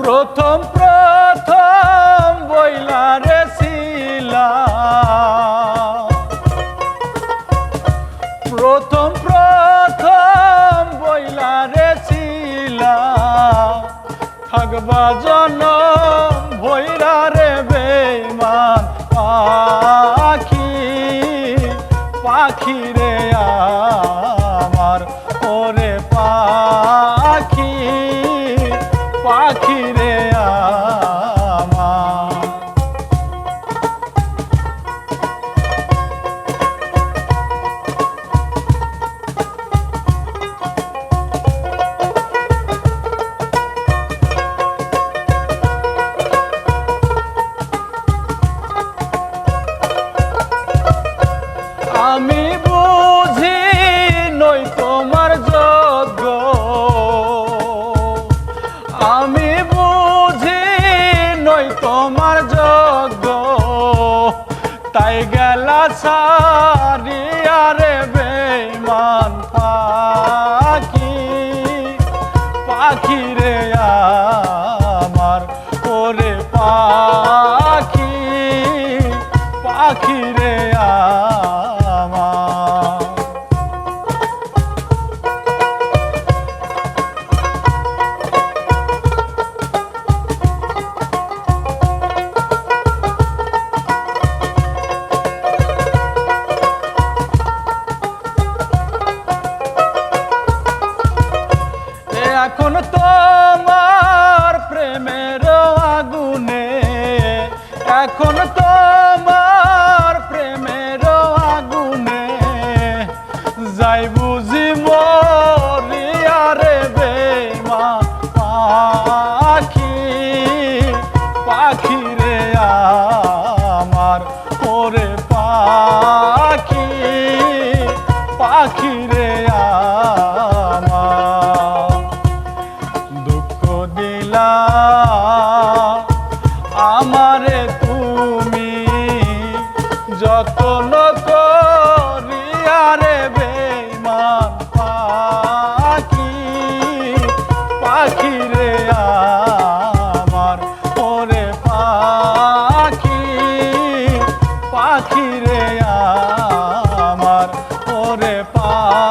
প্রথম প্রথম বইলা রে শিলা। প্রথম প্রথম বইলা রে শিলা। থাকবা জন ভৈরা রে বেমান পাখি। পাখি রে আমার, ওরে পাখি রে আমার আমি বুঝি তোমার যোগ্য তাই গেলা সারিয়া এখন তোমার প্রেমের আগুনে। এখন তোমার প্রেমের আগুনে। যাই বুঝি মরিয়া রে বেমা পাখি পাখি রে আমার ওরে পাখি পাখি রে 아, 아, 아.